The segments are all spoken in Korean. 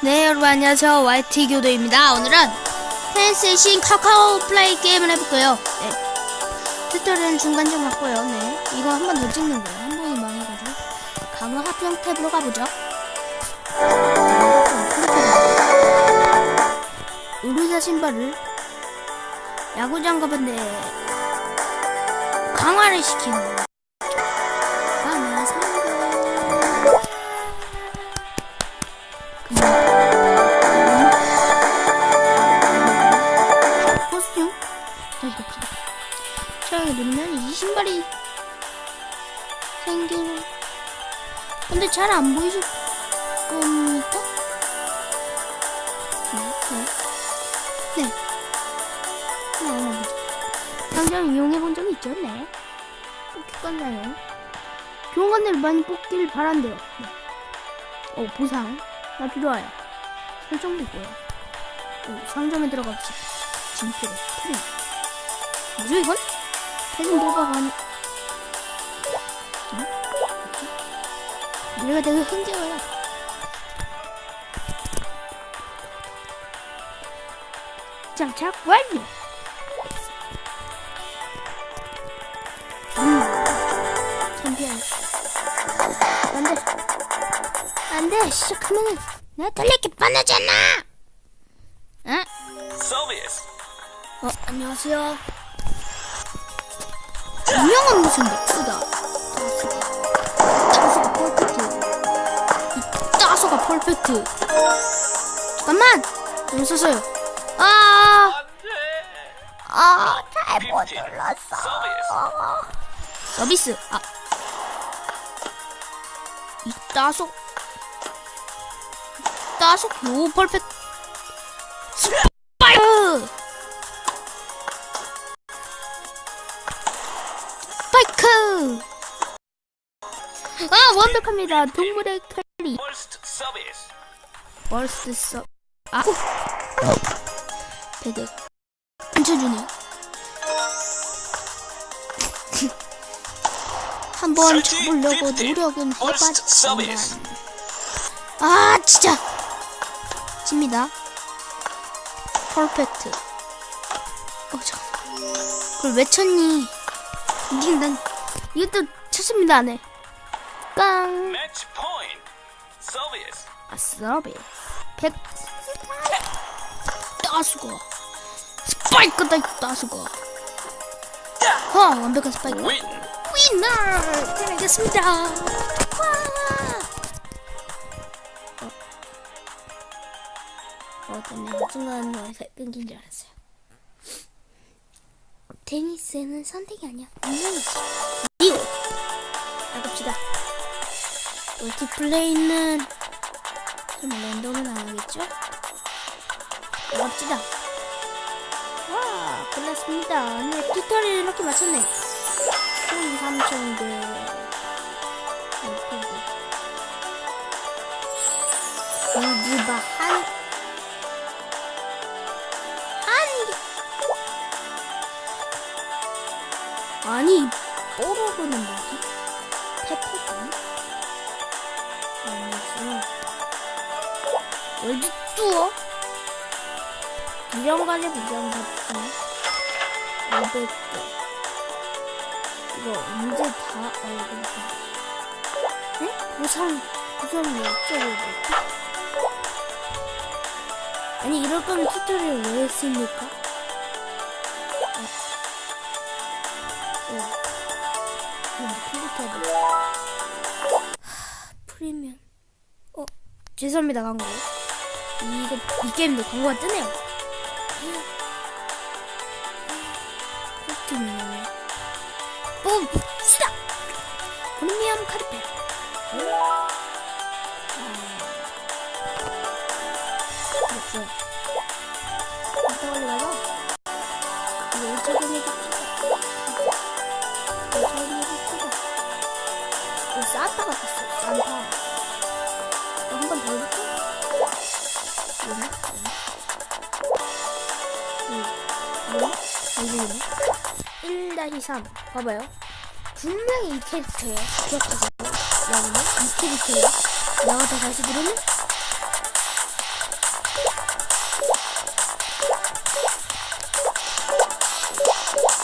네 여러분 안녕하세요. YT 교도입니다. 오늘은 테니스의 신 카카오 플레이 게임을 해볼게요. 네. 튜토리얼은 중간 좀 맞고요. 네. 이거 한 번 더 찍는 거예요. 한 번이 망해가지고. 강화 합성 탭으로 가보죠. 의료사 신발을 야구 장갑인데 강화를 시키는 거예요 신발이 생기는 근데 잘 안 보이실 겁니까? 네, 네. 네. 네, 한번 보죠. 당장 이용해 본 적이 있죠? 네. 객관자요. 교환관을 많이 뽑길 바란대요. 네. 어, 보상. 나 필요해요. 설정도 있고요. 어, 상점에. 진표를 프리. 뭐죠 이건? 대신 뭐가 아니. 응? 노래가 되게 흥겨워요. 장착 완료. 음, 챔피언. 안돼, 안돼 시작하면은 내가 달릴 게 뻔하잖아. 응? Soviets. 어, 안녕하세요. 유명한 무슨 맥스다. 따수가 펄펙트. 이 따수가 펄펙트. 잠깐만! 좀 서서요. 아, 아, 잘못 눌렀어. 서비스. 아. 이 따속. 따속 요 펄펙트. 완벽합니다. 동물의 칼리. 월스트 서. 아. 배대. 앉혀주네. 한번 잡으려고 노력은. 해봤지만. 아, 진짜. 집니다. 퍼펙트. 어, 잠깐만. 그걸 왜 쳤니? 니, 난, 이것도 쳤습니다, 네. 깡. Match point. Soviets. 아, 서비스. 백. 따수고. 스파이크다, 이 따수고. 어, 완벽한 스파이크. Win. 위너! 들어가겠습니다. 와! 어. 어, 근데 순간 와이파이 끊긴 줄 알았어요. 테니스는 선택이 아니야. 운명이지. 리오! 나갑시다. 멀티플레이는 설마 랜덤은 안 하겠죠? 나갑시다. 와, 끝났습니다. 네, 튜토리얼 이렇게. 총 3,000개. 공기바 한, 한 부정 같은 500개. 이거 언제 다 알겠다. 네? 보상, 보상이 어쩌고 뭐지? 아니, 이럴 거면 튜토리얼 왜 했습니까? 어. 어. 컴퓨터도. 하, 프리미엄. 어, 죄송합니다, 광고. 이거, 이 게임도 광고가 뜨네요. 코스튬이네. 뿜! 시작! 프리미엄 카르페. 해줍시다. 일찍은 해줍시다. 이거 산타 같았어, 산타. 한번 더 해볼까? 1-3 봐봐요. 분명히 이 캐릭터예요. 기억하세요. 여러분 이 캐릭터예요. 나가다 다시 들으면?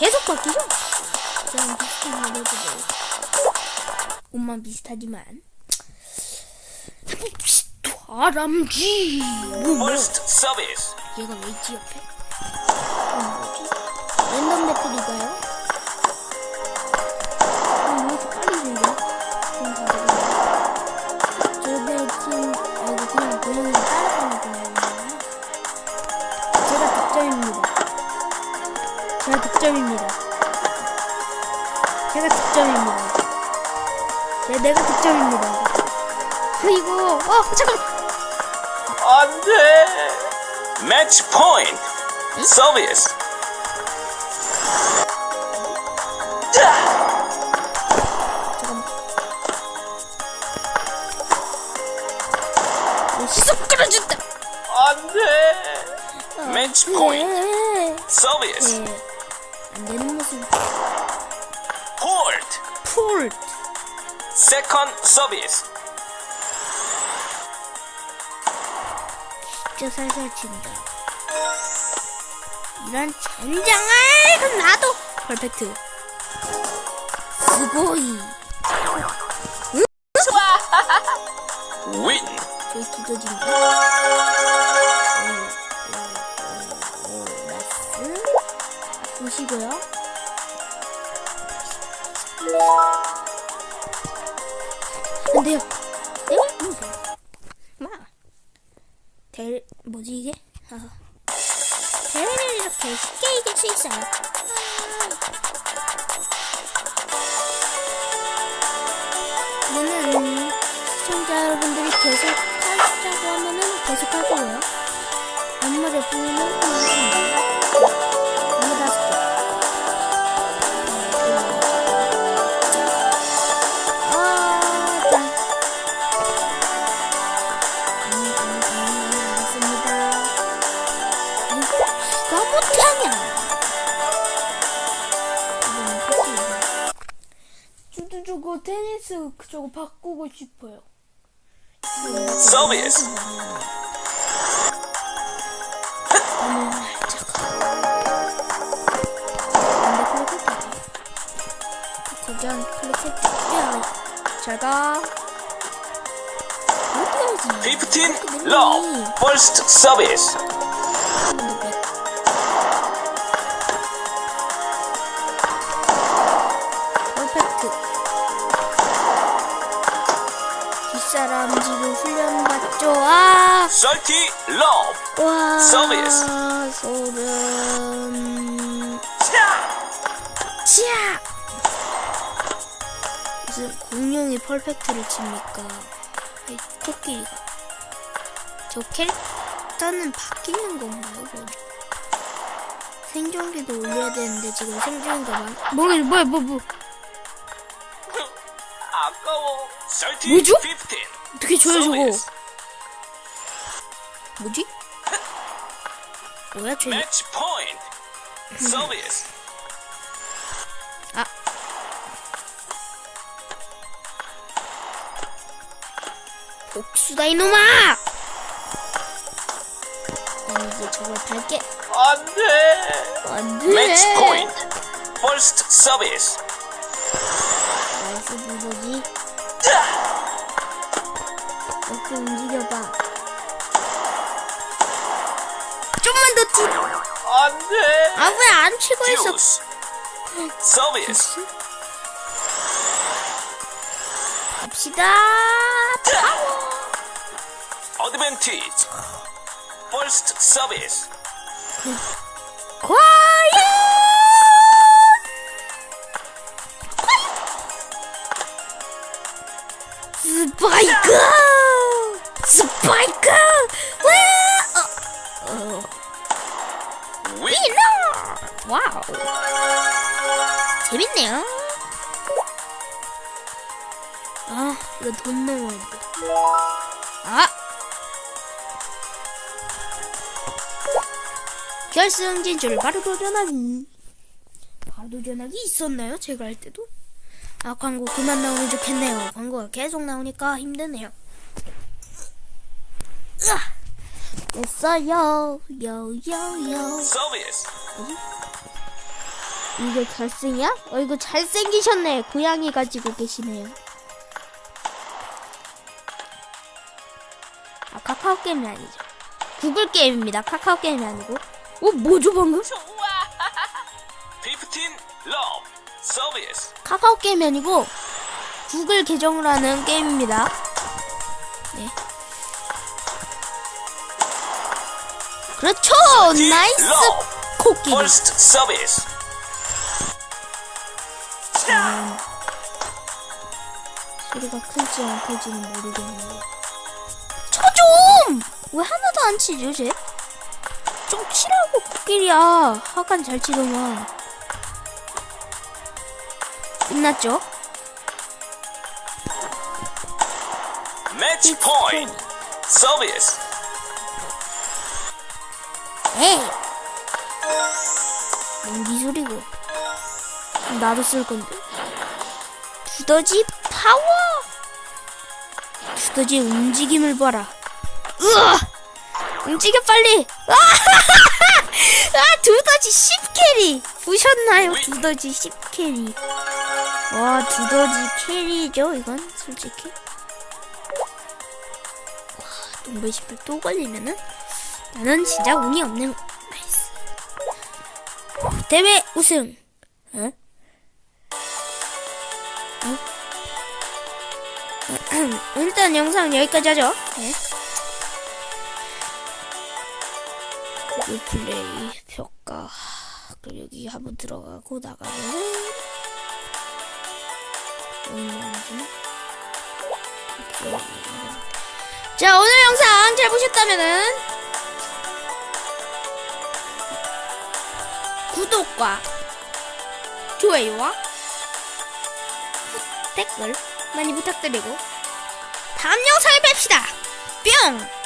계속 바뀌죠? 그냥 비슷한 거 해보죠 옷만 비슷하지만. 아람쥐! 퍼스트 서비스 얘가 왜지 어, 옆에? 랜덤 매트리가요? 안 돼. Match point. Service. 잠깐만. 어, 시속 끌어준다. 안 돼. Match point. 네. Service. 네. 안 되는 모습. Hold. 폴트. Second service. 진짜 살살 친다. 이런 젠장을 그럼 나도 퍼펙트. 스고이. Win. 저기 두더진다. 여러분들이 계속 하시자고 하면은 계속 할 거고요. 안무를 안무 다섯 개. 아, 짠. 음, 음, 음, 알겠습니다. 누가 못하냐? 이거는 패스이다. 저도 저거 테니스 그 저거 바꾸고 싶어요. So Fifteen love first service. 아, 30. Low. 와, 서비스. 소름. 차. 치아! 무슨 공룡이 퍼펙트를 칩니까? 이 코끼리가. 저 캐릭터는 바뀌는 건가요, 그럼? 생존기도 올려야 되는데 지금 생존기가 많... 뭐야, 뭐야, 뭐, 뭐. 아까워. 30. 뭐죠? 15. 어떻게 줘요, 저거? 뭐지? 뭐야, 쟤. Match point. Service. 아. 복수다, 이놈아! 난 이제 저걸 밟게. 안 돼. 안 돼! Match point. First service. 나이스 좀만 더 뒤. 안 돼. 아, 왜 안 치고 있어? Fuse. Service. 갑시다. 파워. Advantage. First service. 과연! 스파이크! 스파이크! 와우. 재밌네요. 아, 이거 돈 넣어야 돼. 아! 결승 진출을 바로 도전하기. 바로 도전하기 있었나요? 제가 할 때도? 아, 광고 그만 나오면 좋겠네요. 광고가 계속 나오니까 힘드네요. 으아! 됐어요. 요 요요. Service. 이게 결승이야? 어 이거 잘생기셨네. 고양이 가지고 계시네요. 아 카카오 게임이 아니죠. 구글 게임입니다. 카카오 게임이 아니고. 어 뭐죠 방금? 좋아. 15 love 서비스. 카카오 게임이 아니고 구글 계정으로 하는 게임입니다. 네. 그렇죠. 나이스 코끼리. 서비스. 소리가 클지 안 클지는 모르겠네요. 쳐 좀! 왜 하나도 안 치죠, 쟤? 좀 치라고, 코끼리야. 하간 잘 치더만. 끝났죠? 매치 포인트 서비스. 에이! 뭔이 소리고. 나도 쓸 건데. 두더지 파워! 두더지 움직임을 봐라. 으아! 움직여 빨리! 아! 아, 두더지 10캐리! 보셨나요? 두더지 10캐리. 와, 두더지 캐리죠, 이건, 솔직히. 와, 동물 10을 또 걸리면은? 나는 진짜 운이 없는, 나이스. 대회 우승! 어? 일단 영상 여기까지 하죠. 네. 플레이 평가. 그리고 여기 한번 들어가고 얼마인지. 자 오늘 영상 잘 보셨다면은 구독과 좋아요와 댓글 많이 부탁드리고 다음 영상에 뵙시다. 뿅!